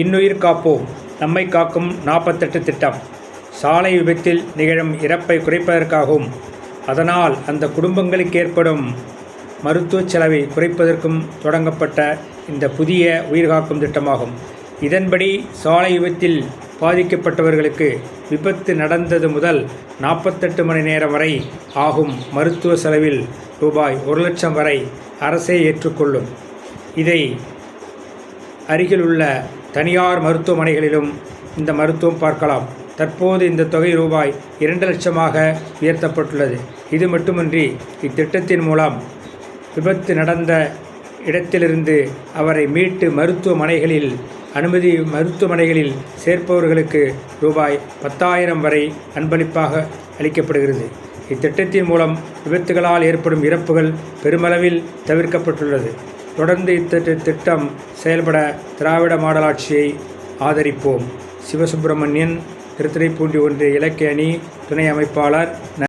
இன்னுயிர் காப்போம் நம்மை காக்கும் நாற்பத்தெட்டு திட்டம். சாலை விபத்தில் நிகழும் இறப்பை குறைப்பதற்காகவும் அதனால் அந்த குடும்பங்களுக்கு ஏற்படும் மருத்துவ செலவை குறைப்பதற்கும் தொடங்கப்பட்ட இந்த புதிய உயிர்காக்கும் திட்டமாகும். இதன்படி சாலை விபத்தில் பாதிக்கப்பட்டவர்களுக்கு விபத்து நடந்தது முதல் நாற்பத்தெட்டு மணி நேரம் வரை ஆகும் மருத்துவ செலவில் ரூபாய் ஒரு லட்சம் வரை அரசே ஏற்றுக்கொள்ளும். இதை அருகிலுள்ள தனியார் மருத்துவமனைகளிலும் இந்த மருத்துவம் பார்க்கலாம். தற்போது இந்த தொகை ரூபாய் இரண்டு லட்சமாக உயர்த்தப்பட்டுள்ளது. இது மட்டுமின்றி இத்திட்டத்தின் மூலம் விபத்து நடந்த இடத்திலிருந்து அவரை மீட்டு மருத்துவமனைகளில் அனுமதி மருத்துவமனைகளில் சேர்ப்பவர்களுக்கு ரூபாய் பத்தாயிரம் வரை அன்பளிப்பாக அளிக்கப்படுகிறது. இத்திட்டத்தின் மூலம் விபத்துகளால் ஏற்படும் இறப்புகள் பெருமளவில் தவிர்க்கப்பட்டுள்ளது. தொடர்ந்து இத்திட்ட திட்டம் செயல்பட திராவிட மாடலாட்சியை ஆதரிப்போம். சிவசுப்பிரமணியன் திருத்துறைப்பூண்டி ஒன்றிய இலக்கிய அணி துணை அமைப்பாளர்